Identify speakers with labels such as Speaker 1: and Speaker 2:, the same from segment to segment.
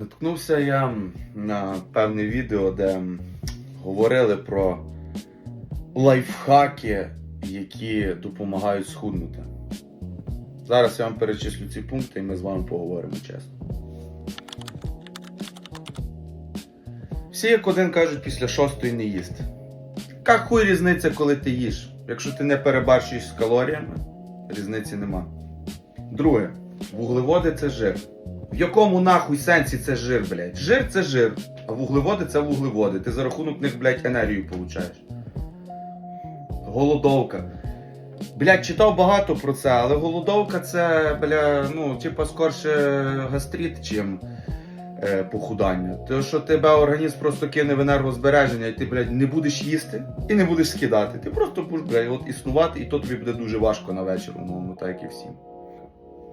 Speaker 1: Наткнувся я на певне відео, де говорили про лайфхаки, які допомагають схуднути. Зараз я вам перечислю ці пункти і ми з вами поговоримо чесно. Всі як один кажуть після шостої не їсти. Яка різниця, коли ти їш? Якщо ти не перебарщуєш з калоріями, різниці нема. Друге, вуглеводи це жир. В якому нахуй сенсі це жир, блядь? Жир це жир, а вуглеводи це вуглеводи. Ти за рахунок них, блядь, енергію получаєш. Голодовка. Блядь, читав багато про це, але голодовка це, бля, ну, типа, скорше гастрит, чим е, похудання. Тому що тебе організм просто кине в енергозбереження, і ти, блядь, не будеш їсти і не будеш скидати. Ти просто будеш, блядь, от існувати, і то тобі буде дуже важко на вечір, умовно, так як і всім.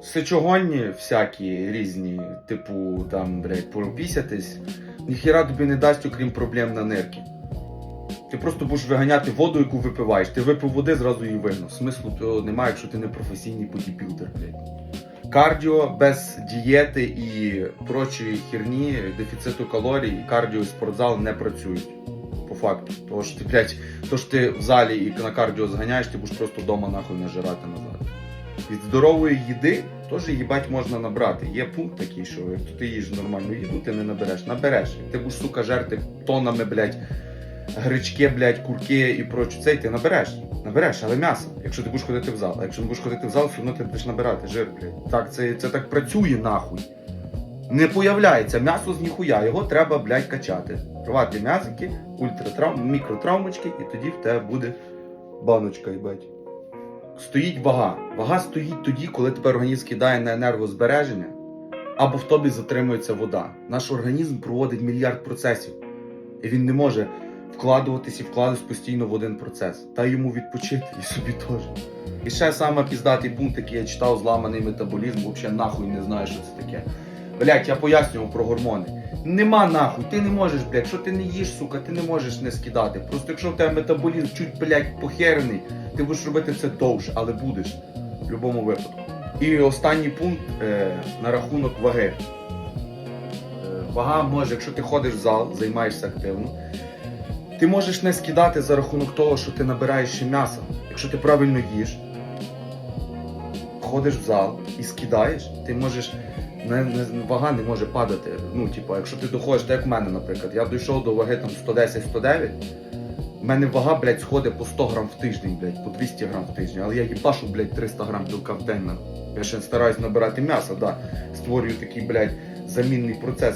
Speaker 1: Сечогонні всякі різні, типу там, блядь, пропісятись, ніхіра тобі не дасть, окрім проблем на нирки. Ти просто будеш виганяти воду, яку випиваєш. Ти випив води, зразу її вигнав. Смислу того немає, якщо ти не професійний бодібілдер, блядь. Кардіо без дієти і прочої херні, дефіциту калорій, кардіо і спортзал не працюють. По факту. Що ти, блядь, то що ти в залі і на кардіо зганяєш, ти будеш просто вдома нахуй нажирати назад. Від здорової їди теж їбать можна набрати. Є пункт такий, що якщо ти їш нормальну їду, ти не набереш. Набереш. Ти будеш, сука, жерти тонами, блядь, гречки, блядь, курки і прочу цей, ти набереш. Набереш, але м'ясо, якщо ти будеш ходити в зал. А якщо не будеш ходити в зал, все одно ти будеш набирати жир, блядь. Так, це, це так працює нахуй. Не появляється м'ясо з ніхуя, його треба, блядь, качати. Рвати м'язики, ультратравм, мікротравмочки, і тоді в тебе буде баночка, їбать. Стоїть вага. Вага стоїть тоді, коли тебе організм кидає на енергозбереження, або в тобі затримується вода. Наш організм проводить мільярд процесів, і він не може вкладуватись і вкладатись постійно в один процес. Та йому відпочити і собі теж. І ще саме піздатий пункт, який я читав, зламаний метаболізм, взагалі нахуй не знаю, що це таке. Блять, я пояснював про гормони. Нема нахуй, ти не можеш, блядь, якщо ти не їш, сука, ти не можеш не скидати. Просто якщо в тебе метаболізм чуть, блядь, похерений, ти будеш робити це довше, але будеш в будь-якому випадку. І останній пункт е, на рахунок ваги. Е, вага може, якщо ти ходиш в зал, займаєшся активно, ти можеш не скидати за рахунок того, що ти набираєш ще м'яса. Якщо ти правильно їш, ходиш в зал і скидаєш, ти можеш. Не, не, вага не може падати. Ну, типу, якщо ти доходиш, так як в мене, наприклад, я дійшов до ваги там 110-109, в мене вага, блядь, сходить по 100 грам в тиждень, блядь, по 200 грам в тиждень, але я їбашу, блядь, 300 грам білка в день. Я ще стараюсь набирати м'ясо, да. Створюю такий, блядь, замінний процес.